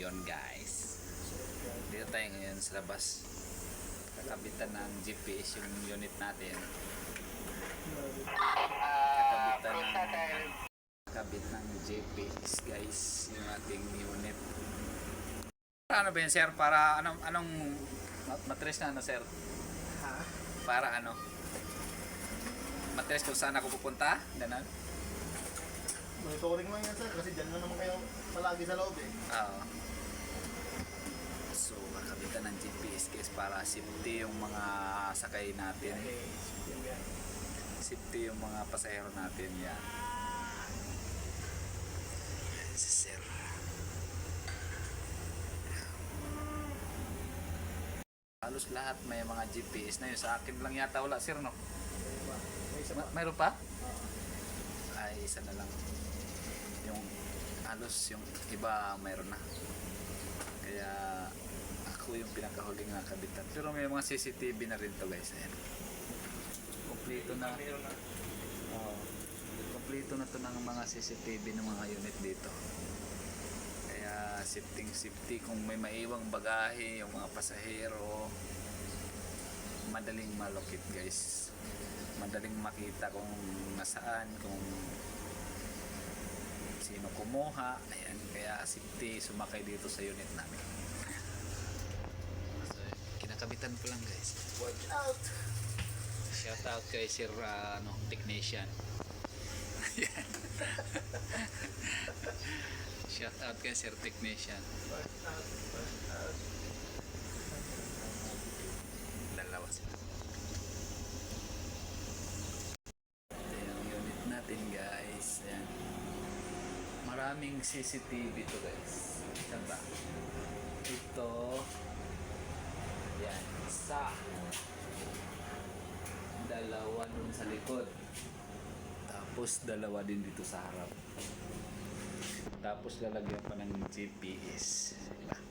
ngayon guys. Dito tayo ngayon sa labas. Kakabitan ng GPS yung unit natin. Kakabitan ng kakabit ng GPS guys yung ating unit. Ano ba yun sir? Para anong anong mat- matres na ano sir? Para ano? Matres kung saan ako pupunta? Ganun? Monitoring mo yan sir, kasi dyan na naman kayo palagi sa loob eh. Oo. So, kakabitan ng GPS guys para safety yung mga sakay natin. Safety yung mga pasahero natin yan. Yan si Sir. Halos lahat may mga GPS na yun. Sa akin lang yata wala sir no? May isa pa. Ma- mayroon pa? Ay, isa na lang. Yung halos yung iba mayroon na. Kaya ako yung pinakahuling nakabitan. Pero may mga CCTV na rin to guys. Ayan. Kompleto na. Oo. kompleto na to ng mga CCTV ng mga unit dito. Kaya safety safety kung may maiwang bagahe, yung mga pasahero, madaling malokit guys. Madaling makita kung nasaan, kung sino kumuha. Ayan, kaya safety sumakay dito sa unit namin. So, kinakabitan ko lang guys. Watch out! Shout out kay Sir ah, ano, Technician. Shout out kay Sir Technician. Watch out! Watch out! Dalawa sila. Ito yung unit natin guys. Ayan. Maraming CCTV to guys. Saan ba? Ito. Yan. Isa. Dalawa dun sa likod. Tapos dalawa din dito sa harap. Tapos lalagyan pa ng GPS. Diba?